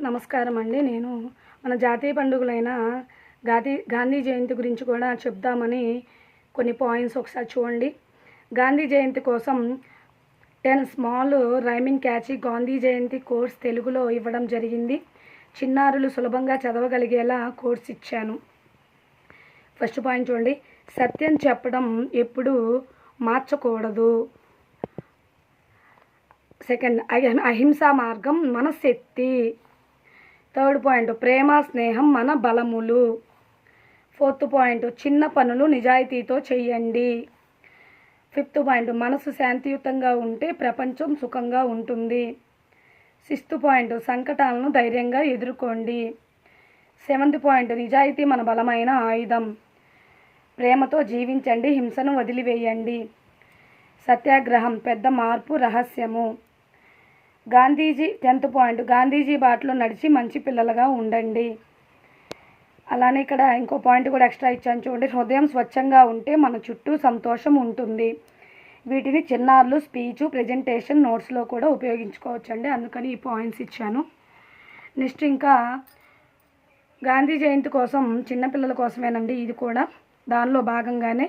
నమస్కారం అండి నేను మన జాతీయ పండుగలైన గాంధీ గాంధీ జయంతి గురించి కూడా చెప్దామని కొన్ని పాయింట్స్ ఒకసారి చూడండి. గాంధీ జయంతి కోసం ten small rhyming catchy Gandhi Jayanti quotes తెలుగులో ఇవ్వడం జరిగింది. చిన్నారులు సులభంగా చదవగలిగేలా కోర్స్ ఇచ్చాను. ఫస్ట్ పాయింట్ చూడండి. సత్యం చెప్పడం ఎప్పుడు మార్చకూడదు. సెకండ్ అహింసా మార్గం మన శక్తి థర్డ్ పాయింట్ ప్రేమ స్నేహం మన బలములు. ఫోర్త్ పాయింట్ చిన్న పనులు నిజాయితీతో చేయండి ఫిఫ్త్ పాయింట్ మనసు శాంతియుతంగా ఉంటే ప్రపంచం సుఖంగా ఉంటుంది. సిక్స్త్ పాయింట్ సంకటాలను ధైర్యంగా ఎదుర్కోండి. సెవెంత్ పాయింట్ నిజాయితీ మన బలమైన ఆయుధం. ప్రేమతో జీవించండి హింసను వదిలివేయండి. సత్యాగ్రహం పెద్ద మార్పు రహస్యము. Gandhiji tenth point. గాంధీజీ బాటలో నడిచి మంచి పిల్లలుగా ఉండండి. అలానే ఇక్కడ ఇంకో పాయింట్ కూడా ఎక్స్ట్రా ఇచ్చాను చూడండి. హృదయం స్వచ్ఛంగా ఉంటే మన చుట్టూ సంతోషం ఉంటుంది. వీటిని చిన్నారులు స్పీచ్ ప్రజెంటేషన్ నోట్స్లో కూడా ఉపయోగించుకోవచ్చు అండి అందుకని ఈ పాయింట్స్ ఇచ్చాను. నెక్స్ట్ ఇంకా గాంధీ జయంతి కోసం చిన్నపిల్లల కోసమేనండి ఇది కూడా. దానిలో భాగంగానే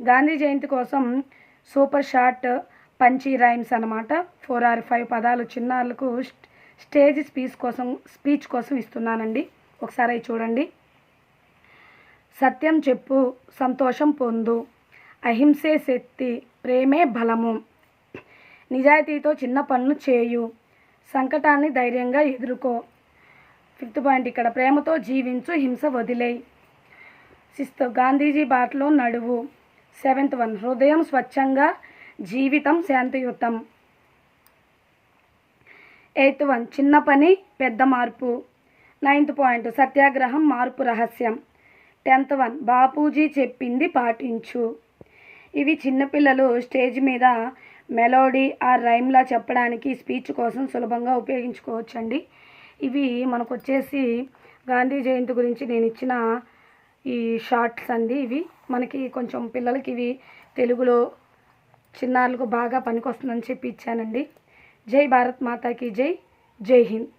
గాంధీ జయంతి కోసం సూపర్ షార్ట్ పంచీ రైమ్స్ అనమాట ఫోర్ ఆర్ ఫైవ్ పదాలు చిన్నారులకు స్టేజ్ స్పీచ్ కోసం స్పీచ్ కోసం ఇస్తున్నానండి. ఒకసారి అవి చూడండి. సత్యం చెప్పు సంతోషం పొందు అహింసే శక్తి ప్రేమే బలము నిజాయితీతో చిన్న పనులు చేయు సంకటాన్ని ధైర్యంగా ఎదుర్కో. ఫిఫ్త్ పాయింట్ ఇక్కడ ప్రేమతో జీవించు హింస వదిలేయి. సిక్స్త్ గాంధీజీ బాటలో నడువు. సెవెంత్ వన్ హృదయం స్వచ్ఛంగా జీవితం శాంతియుతం. ఎయిత్ వన్ చిన్న పని పెద్ద మార్పు. నైన్త్ పాయింట్ సత్యాగ్రహం మార్పు రహస్యం. టెన్త్ వన్ బాపూజీ చెప్పింది పాటించు. ఇవి చిన్నపిల్లలు స్టేజ్ మీద మెలోడీ ఆ రైమ్లా చెప్పడానికి స్పీచ్ కోసం సులభంగా ఉపయోగించుకోవచ్చండి. ఇవి మనకు వచ్చేసి గాంధీ జయంతి గురించి నేను ఇచ్చిన ఈ షార్ట్స్ అండి ఇవి. మనకి కొంచెం పిల్లలకి ఇవి తెలుగులో చిన్నారులకు బాగా పనికొస్తుందని చెప్పి ఇచ్చానండి. జై భారత్ మాతాకి జై. జై హింద్.